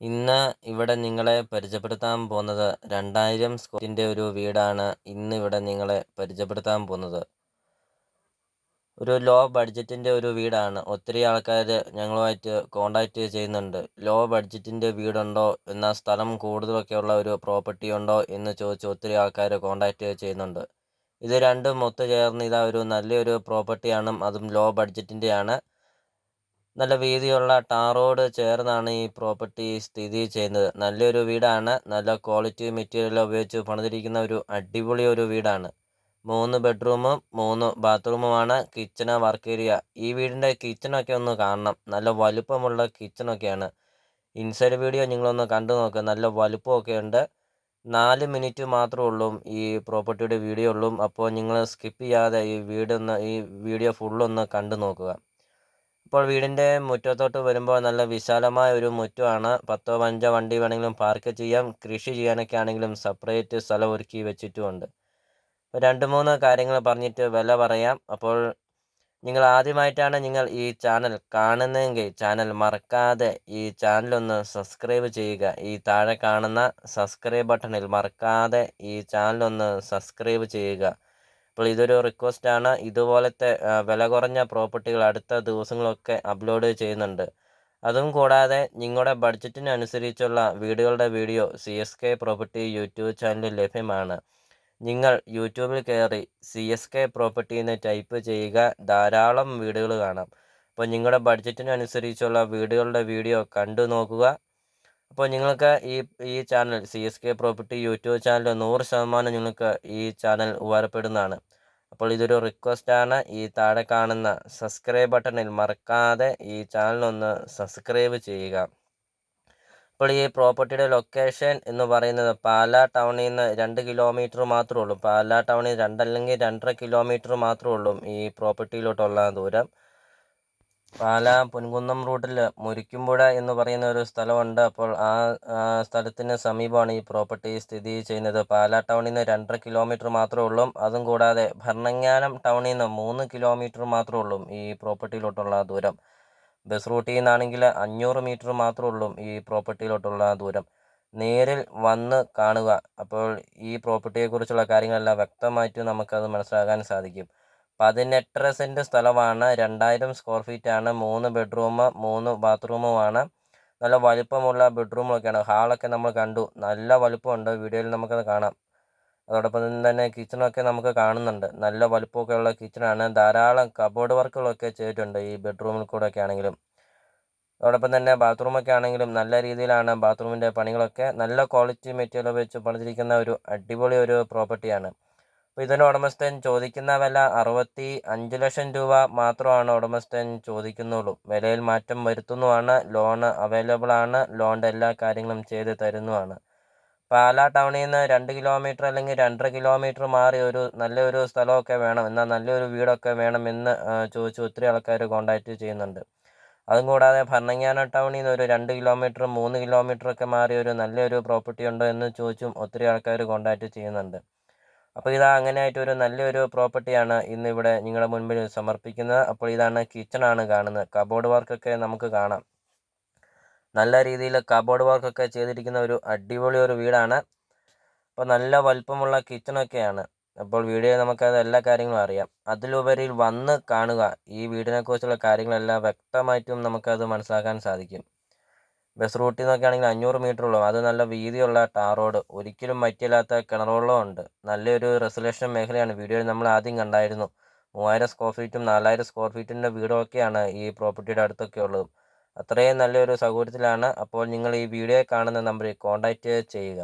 ഇന്ന് ഇവിടെ നിങ്ങളെ പരിചയപ്പെടുത്താൻ പോകുന്നത് രണ്ടായിരം സ്ക്വയറിന്റെ ഒരു വീടാണ് ഇന്ന് ഇവിടെ നിങ്ങളെ പരിചയപ്പെടുത്താൻ പോകുന്നത്. ഒരു ലോ ബഡ്ജറ്റിന്റെ ഒരു വീടാണ്. ഒത്തിരി ആൾക്കാർ ഞങ്ങളുമായിട്ട് കോണ്ടാക്റ്റ് ചെയ്യുന്നുണ്ട്. ലോ ബഡ്ജറ്റിന്റെ വീടുണ്ടോ എന്നാൽ സ്ഥലം കൂടുതലൊക്കെ ഉള്ള ഒരു പ്രോപ്പർട്ടി ഉണ്ടോ എന്ന് ചോദിച്ച് ഒത്തിരി ആൾക്കാർ കോണ്ടാക്റ്റ് ചെയ്യുന്നുണ്ട്. ഇത് രണ്ടും ഒത്തുചേർന്ന് ഇതാ ഒരു നല്ലൊരു പ്രോപ്പർട്ടിയാണ് അതും ലോ ബഡ്ജറ്റിന്റെയാണ് നല്ല വീതിയുള്ള ടാറോട് ചേർന്നാണ് ഈ പ്രോപ്പർട്ടി സ്ഥിതി ചെയ്യുന്നത്. നല്ലൊരു വീടാണ്. നല്ല ക്വാളിറ്റി മെറ്റീരിയൽ ഉപയോഗിച്ച് പണിതിരിക്കുന്ന ഒരു അടിപൊളി ഒരു വീടാണ്. മൂന്ന് ബെഡ്റൂമും മൂന്ന് ബാത്റൂമുമാണ്. Kitchen work area. ഈ വീടിന്റെ കിച്ചണൊക്കെ ഒന്ന് കാണണം. നല്ല വലുപ്പമുള്ള കിച്ചണൊക്കെയാണ്. ഇൻസൈഡ് വീഡിയോ നിങ്ങളൊന്ന് കണ്ടു നോക്കുക നല്ല വലുപ്പമൊക്കെ ഉണ്ട്. നാല് മിനിറ്റ് മാത്രമേ ഉള്ളൂ ഈ പ്രോപ്പർട്ടിയുടെ വീഡിയോ ഉള്ളൂ. അപ്പോൾ നിങ്ങൾ സ്കിപ്പ് ചെയ്യാതെ ഈ വീടൊന്ന് ഈ വീഡിയോ ഫുള്ളൊന്ന് കണ്ടു നോക്കുക. ഇപ്പോൾ വീടിന്റെ മുറ്റത്തോട്ട് വരുമ്പോൾ നല്ല വിശാലമായ ഒരു മുറ്റമാണ്. പത്തോ പതിനഞ്ചോ വണ്ടി വേണമെങ്കിലും പാർക്ക് ചെയ്യാം. കൃഷി ചെയ്യാനൊക്കെ ആണെങ്കിലും സെപ്പറേറ്റ് സ്ഥലം ഒരുക്കി വെച്ചിട്ടുമുണ്ട്. രണ്ട് മൂന്ന് കാര്യങ്ങൾ പറഞ്ഞിട്ട് വില പറയാം. അപ്പോൾ നിങ്ങൾ ആദ്യമായിട്ടാണ് നിങ്ങൾ ഈ ചാനൽ കാണുന്നതെങ്കിൽ ചാനൽ മറക്കാതെ ഈ ചാനലൊന്ന് സബ്സ്ക്രൈബ് ചെയ്യുക. ഈ താഴെ കാണുന്ന സബ്സ്ക്രൈബ് ബട്ടണിൽ മറക്കാതെ ഈ ചാനലൊന്ന് സബ്സ്ക്രൈബ് ചെയ്യുക. അപ്പോൾ ഇതൊരു റിക്വസ്റ്റാണ് ഇതുപോലത്തെ വില കുറഞ്ഞ പ്രോപ്പർട്ടികൾ അടുത്ത ദിവസങ്ങളൊക്കെ അപ്ലോഡ് ചെയ്യുന്നുണ്ട്. അതും കൂടാതെ നിങ്ങളുടെ ബഡ്ജറ്റിനനുസരിച്ചുള്ള വീടുകളുടെ video C S K property YouTube ചാനലിൽ ലഭ്യമാണ്. നിങ്ങൾ യൂട്യൂബിൽ കയറി സി എസ് കെ പ്രോപ്പർട്ടി എന്ന് ടൈപ്പ് ചെയ്യുക. ധാരാളം വീടുകൾ കാണാം. അപ്പോൾ നിങ്ങളുടെ ബഡ്ജറ്റിനനുസരിച്ചുള്ള വീടുകളുടെ വീഡിയോ കണ്ടു നോക്കുക. അപ്പോൾ നിങ്ങൾക്ക് ഈ ഈ channel C S K property YouTube channel നൂറ് ശതമാനം നിങ്ങൾക്ക് ഈ ചാനൽ ഉപകാരപ്പെടുന്നതാണ്. അപ്പോൾ ഇതൊരു റിക്വസ്റ്റാണ് ഈ താഴെ കാണുന്ന സബ്സ്ക്രൈബ് ബട്ടണിൽ മറക്കാതെ ഈ ചാനലൊന്ന് സബ്സ്ക്രൈബ് ചെയ്യുക. അപ്പോൾ ഈ പ്രോപ്പർട്ടിയുടെ ലൊക്കേഷൻ എന്ന് പറയുന്നത് പാലാ ടൗണിൽ നിന്ന് രണ്ട് കിലോമീറ്റർ മാത്രമേ ഉള്ളൂ. പാലാ ടൗണിൽ രണ്ടല്ലെങ്കിൽ രണ്ടര കിലോമീറ്റർ മാത്രമേ ഉള്ളൂ ഈ പ്രോപ്പർട്ടിയിലോട്ടുള്ള ദൂരം. പാലാ പൊൻകുന്നം റൂട്ടിൽ മുരിക്കുമ്പുഴ എന്ന് പറയുന്ന ഒരു സ്ഥലമുണ്ട്. അപ്പോൾ ആ സ്ഥലത്തിന് സമീപമാണ് ഈ പ്രോപ്പർട്ടി സ്ഥിതി ചെയ്യുന്നത്. പാല ടൗണിൽ നിന്ന് രണ്ടര കിലോമീറ്റർ മാത്രമേ ഉള്ളൂ. അതും കൂടാതെ ഭരണങ്ങാനം ടൗണിൽ നിന്ന് മൂന്ന് കിലോമീറ്റർ മാത്രമേ ഉള്ളൂ ഈ പ്രോപ്പർട്ടിയിലോട്ടുള്ള ദൂരം. ബസ് റൂട്ടിൽ നിന്നാണെങ്കിൽ അഞ്ഞൂറ് മീറ്റർ മാത്രമേ ഉള്ളൂ ഈ പ്രോപ്പർട്ടിയിലോട്ടുള്ള ദൂരം. നേരിൽ വന്ന് കാണുക. അപ്പോൾ ഈ പ്രോപ്പർട്ടിയെക്കുറിച്ചുള്ള കാര്യങ്ങളെല്ലാം വ്യക്തമായിട്ട് നമുക്കത് മനസ്സിലാക്കാൻ സാധിക്കും. പതിനെട്ടര സെന്റ് സ്ഥലമാണ് രണ്ടായിരം സ്ക്വയർ ഫീറ്റാണ് മൂന്ന് ബെഡ്റൂം മൂന്ന് ബാത്റൂമുമാണ് നല്ല വലിപ്പമുള്ള ബെഡ്റൂമൊക്കെയാണ് ഹാളൊക്കെ നമ്മൾ കണ്ടു. നല്ല വലിപ്പമുണ്ട്. വീഡിയോയിൽ നമുക്കത് കാണാം. അതോടൊപ്പം തന്നെ കിച്ചണൊക്കെ നമുക്ക് കാണുന്നുണ്ട്. നല്ല വലിപ്പമൊക്കെ ഉള്ള കിച്ചണാണ് ധാരാളം കബോർഡ് വർക്കുകളൊക്കെ ചെയ്തിട്ടുണ്ട് ഈ ബെഡ്റൂമിൽ കൂടെ ഒക്കെ ആണെങ്കിലും. അതോടൊപ്പം തന്നെ ബാത്റൂമൊക്കെ ആണെങ്കിലും നല്ല രീതിയിലാണ് ബാത്റൂമിന്റെ പണികളൊക്കെ. നല്ല ക്വാളിറ്റി മെറ്റീരിയൽ വെച്ച് പണിതിരിക്കുന്ന ഒരു അടിപൊളി ഒരു പ്രോപ്പർട്ടിയാണ് അപ്പോൾ ഇതിന് ഉടമസ്ഥൻ ചോദിക്കുന്ന വില അറുപത്തി അഞ്ച് ലക്ഷം രൂപ മാത്രമാണ് ഉടമസ്ഥൻ ചോദിക്കുന്നുള്ളൂ. വിലയിൽ മാറ്റം വരുത്തുന്നതാണ് ലോണ് അവൈലബിൾ ആണ് ലോണിന്റെ എല്ലാ കാര്യങ്ങളും ചെയ്ത് തരുന്നതാണ് പാലാ ടൗണിൽ നിന്ന് രണ്ട് കിലോമീറ്റർ അല്ലെങ്കിൽ രണ്ടര കിലോമീറ്റർ മാറി ഒരു നല്ലൊരു സ്ഥലമൊക്കെ വേണം എന്നാൽ നല്ലൊരു വീടൊക്കെ വേണം എന്ന് ചോദിച്ച് ഒത്തിരി ആൾക്കാർ കോണ്ടാക്റ്റ് ചെയ്യുന്നുണ്ട്. അതും കൂടാതെ ഭരണങ്ങാന ടൗണിൽ നിന്ന് ഒരു രണ്ട് കിലോമീറ്റർ മൂന്ന് കിലോമീറ്റർ ഒക്കെ മാറി ഒരു നല്ലൊരു പ്രോപ്പർട്ടി ഉണ്ടോ എന്ന് ചോദിച്ചും ഒത്തിരി ആൾക്കാർ കോണ്ടാക്റ്റ് ചെയ്യുന്നുണ്ട്. അപ്പോൾ ഇതാ അങ്ങനെ ആയിട്ട് ഒരു നല്ലൊരു പ്രോപ്പർട്ടിയാണ് ഇന്ന് ഇവിടെ നിങ്ങളുടെ മുൻപിൽ സമർപ്പിക്കുന്നത്. അപ്പോൾ ഇതാണ് കിച്ചണാണ് കാണുന്നത്. കബോർഡ് വർക്കൊക്കെ നമുക്ക് കാണാം. നല്ല രീതിയിൽ കബോർഡ് വർക്കൊക്കെ ചെയ്തിരിക്കുന്ന ഒരു അടിപൊളി ഒരു വീടാണ്. അപ്പോൾ നല്ല വലിപ്പമുള്ള കിച്ചണൊക്കെയാണ് അപ്പോൾ വീഡിയോ നമുക്കത് എല്ലാ കാര്യങ്ങളും അറിയാം. അതിലുപരി വന്ന് കാണുക ഈ വീടിനെക്കുറിച്ചുള്ള കാര്യങ്ങളെല്ലാം വ്യക്തമായിട്ടും നമുക്കത് മനസ്സിലാക്കാൻ സാധിക്കും. ബസ് റൂട്ടിൽ നിന്നൊക്കെയാണെങ്കിൽ അഞ്ഞൂറ് മീറ്റർ ഉള്ളൂ. അത് നല്ല വീതിയുള്ള ടാർ റോഡ്. ഒരിക്കലും മറ്റില്ലാത്ത കിണറുകളുണ്ട് നല്ലൊരു റെസൊല്യൂഷൻ മേഖലയാണ്. വീഡിയോയിൽ നമ്മൾ ആദ്യം കണ്ടായിരുന്നു. മൂവായിരം സ്ക്വയർ ഫീറ്റും നാലായിരം സ്ക്വയർ ഫീറ്റിന്റെ വീടൊക്കെയാണ് ഈ പ്രോപ്പർട്ടിയുടെ അടുത്തൊക്കെ ഉള്ളത്. അത്രയും നല്ലൊരു സൗകര്യത്തിലാണ്. അപ്പോൾ നിങ്ങൾ ഈ വീഡിയോ കാണുന്ന നമ്പറിൽ കോൺടാക്റ്റ് ചെയ്യുക.